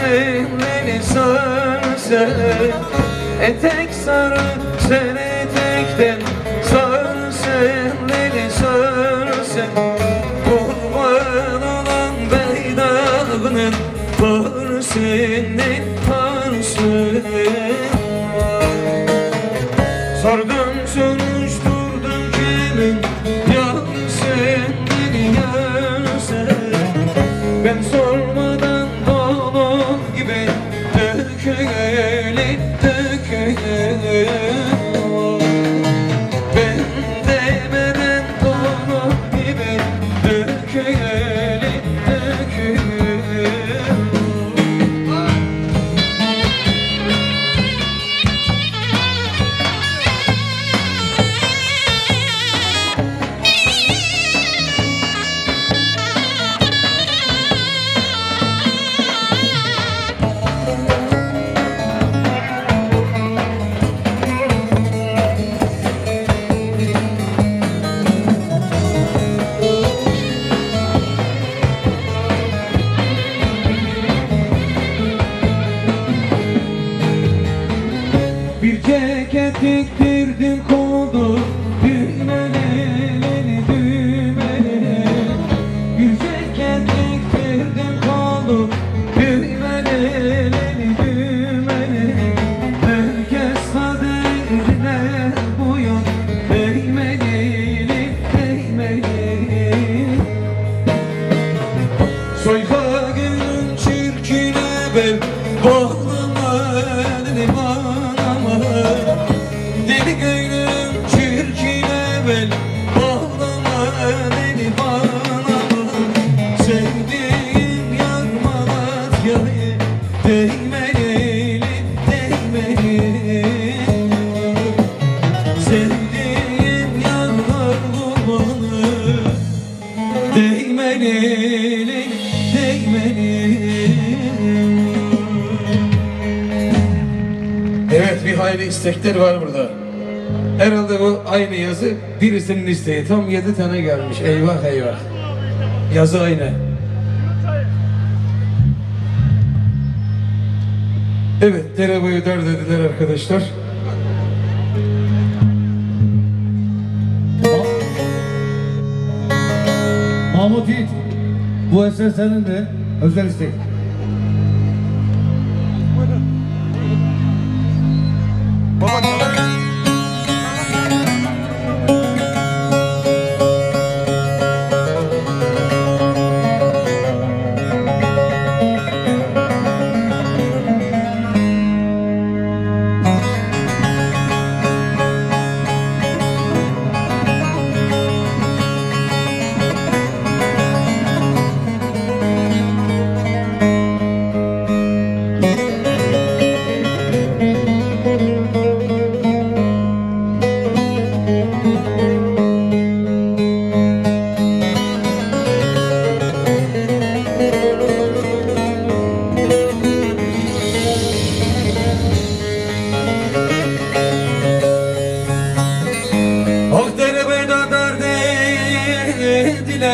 Sen beni sarısın Etek sarı sen etekten sarısın beni sarısın Kurban olan beydağının parsının parsın Hayli istekler var burada. Herhalde bu aynı yazı birisinin isteği. Tam yedi tane gelmiş. Eyvah eyvah. Yazı aynı. Evet, dere boyu dar dediler arkadaşlar. Mahmut Yiğit, bu eser senin de özel istek. Vamos aqui.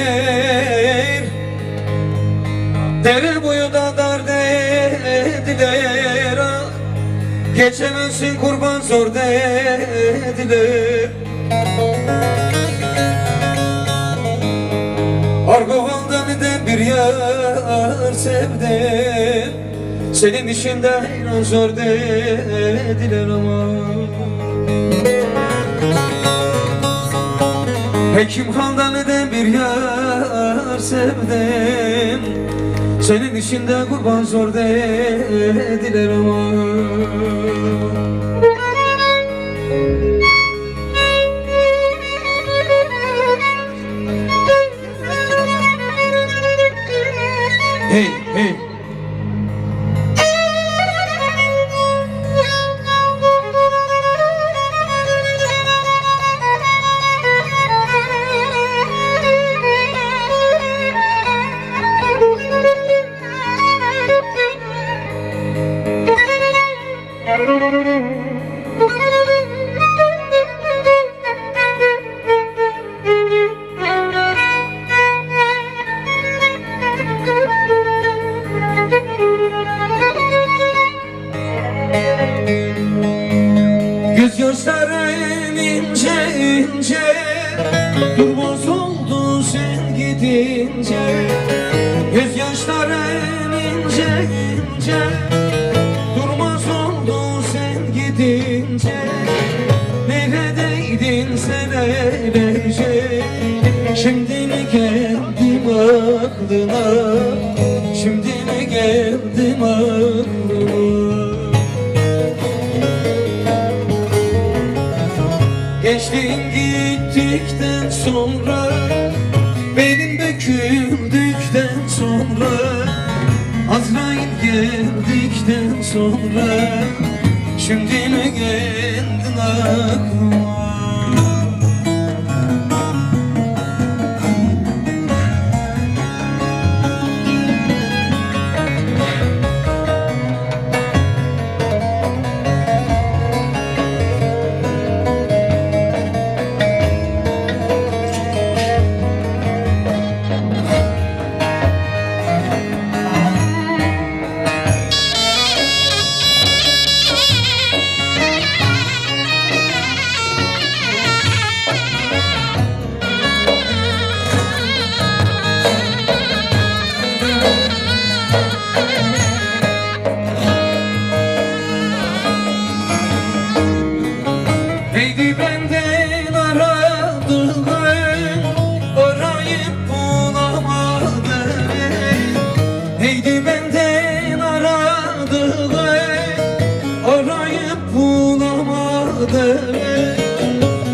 Dediler Dere boyu da dar dediler ah Geçemezsin kurban zor dediler Argoval'dan neden bir yar sevdim? Senin işinde hayran zor dediler ama. Hekim bir yar sevdim. Senin işinde kurban zor dediler ama future. sonra Şimdi mi geldin aklıma?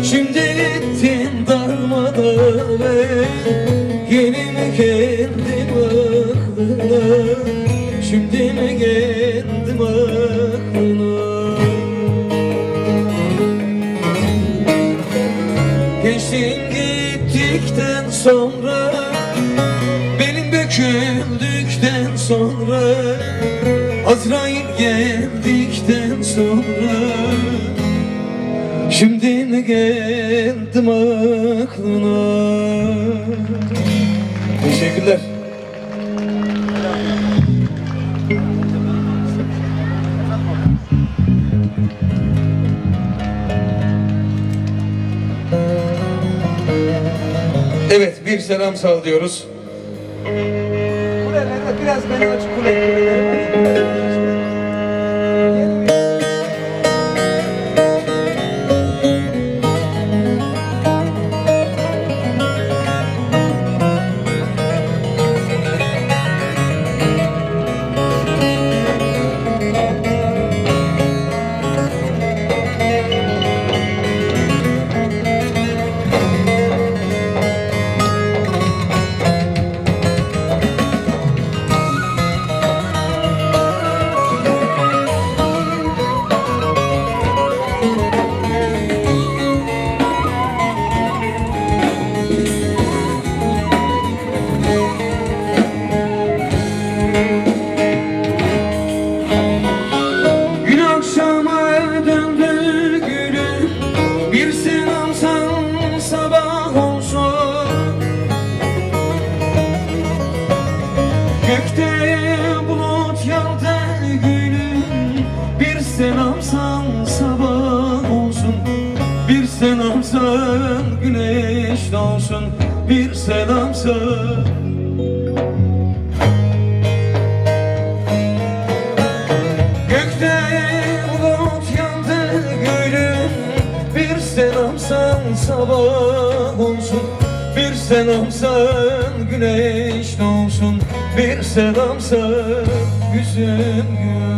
Şimdi ettin darmadağın Yeni mi geldim aklına? Şimdi mi geldim aklına? Gençliğin gittikten sonra Benim döküm Şimdi mi geldim aklına? Teşekkürler. Evet, bir selam sallıyoruz. Kulelerde biraz beni açık kulelerde. bayram olsun. Bir selamsan güneş doğsun. Bir selamsan güzel gün.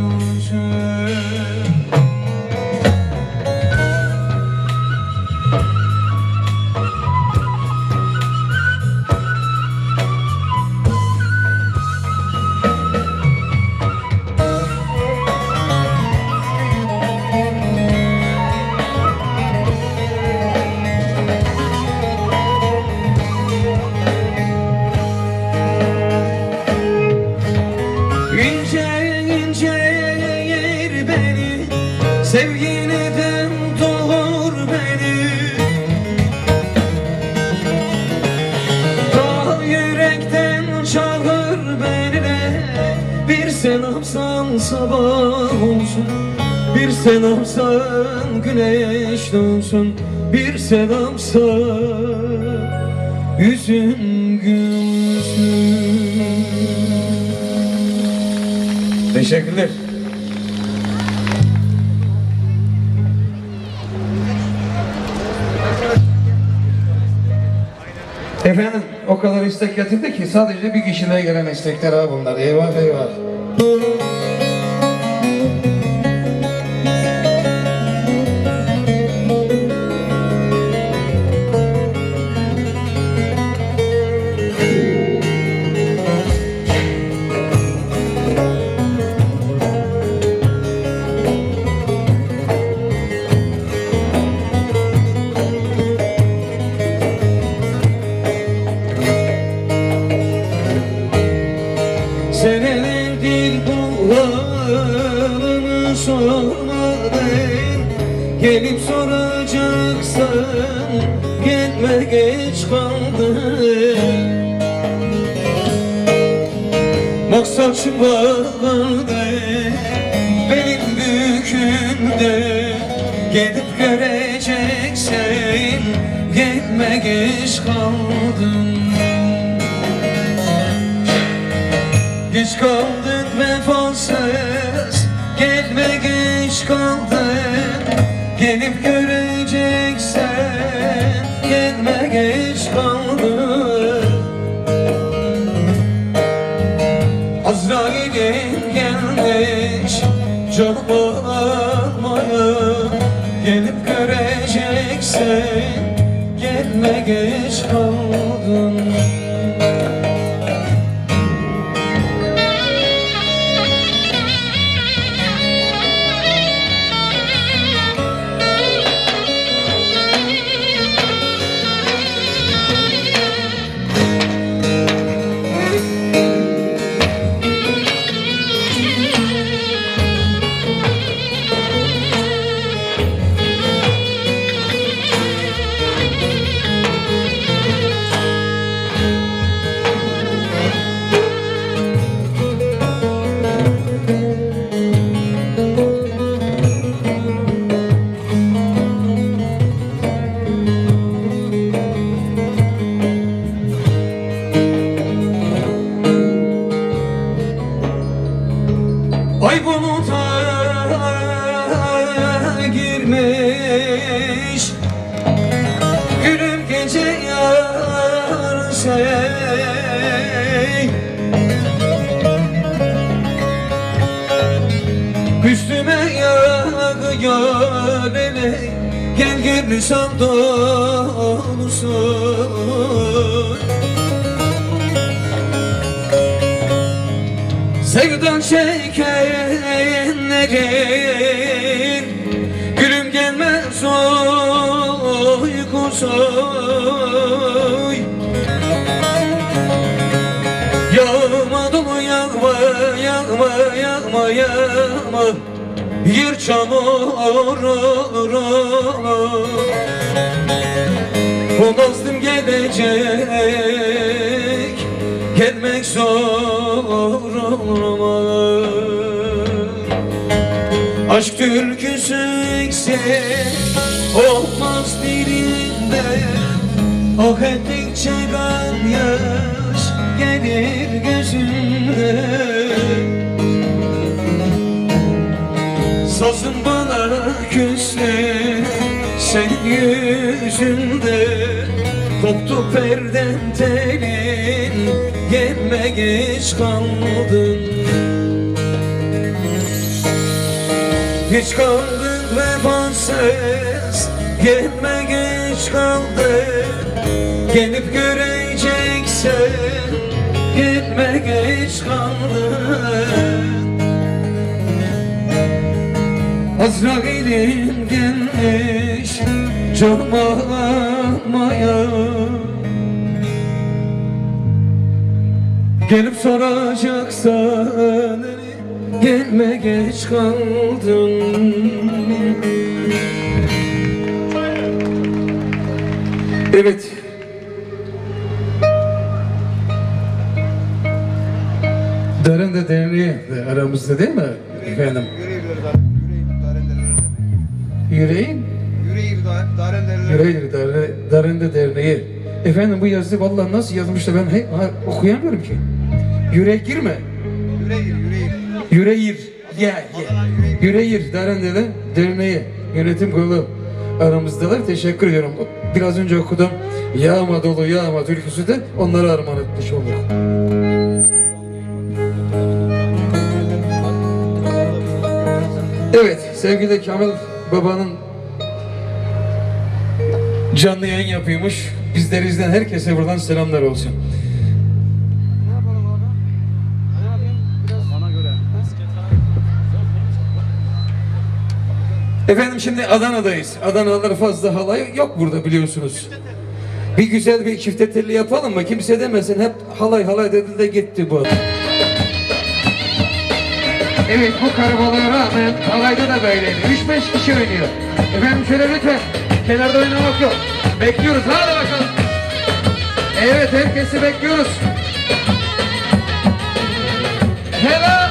sen sabah olsun Bir sen güneş dönsün Bir sen aksan yüzün gülsün Teşekkürler. Efendim o kadar istek getirdi ki sadece bir kişiliğe gelen istekler ha bunlar. Eyvah eyvah. Música sormadın Gelip soracaksan gelme geç kaldın Maksatçım vardı benim bükümde Gidip göreceksin gelme geç kaldın. Geç kaldık vefasız Gelme geç kaldın Gelip göreceksen Gelme geç kaldın Azrail'in gelmiş Canımı almaya Gelip göreceksen Gelme geç kaldın Sevdan çekenlerin Gülüm gelmez uykusu Yağma dolu yağma yağma yağma yağma Yer çamur O nazlım gelecek Gelmek zor Aşk türküsü eksik Olmaz dilinde. Ah ettikçe kan yaş Gelir gözümde. Sazın bana küstü Senin yüzünde Koptu perden telin Gelme geç kaldın. Geç kaldın vefasız Gelme geç kaldın. Gelip göreceksen Gelme geç kaldın. Azrail'in gelmiş canım almaya Gelip soracaksan gelme geç kaldın. Evet. Darın da derneği de aramızda değil mi? Efendim? Yüreğin. Yüreğir Dare, Darende Derneği. Efendim bu yazı vallahi nasıl yazmıştı ben he, ha, okuyamıyorum ki. Yüreğir mi? Yüreğir, yüreğir. Yüreğir. Ya, ya. Yüreğir Darendele Derneği yönetim kurulu aramızdalar. Teşekkür ediyorum. Biraz önce okudum. Yağma dolu yağma türküsü de onlara armağan etmiş olduk. Evet sevgili Kamil Baba'nın canlı yayın yapıyormuş. Bizleri izleyen herkese buradan selamlar olsun. Ne yapalım abi? Ne yapayım? Biraz bana göre. Efendim şimdi Adana'dayız. Adanalılar fazla halay yok burada biliyorsunuz. Bir güzel bir çifte telli yapalım mı? Kimse demesin hep halay halay dedi de gitti bu. Evet bu karabalığa rağmen halayda da böyleydi. 3-5 kişi oynuyor. Efendim şöyle lütfen kenarda oynamak yok. Bekliyoruz hadi bakalım. Evet herkesi bekliyoruz. Helal.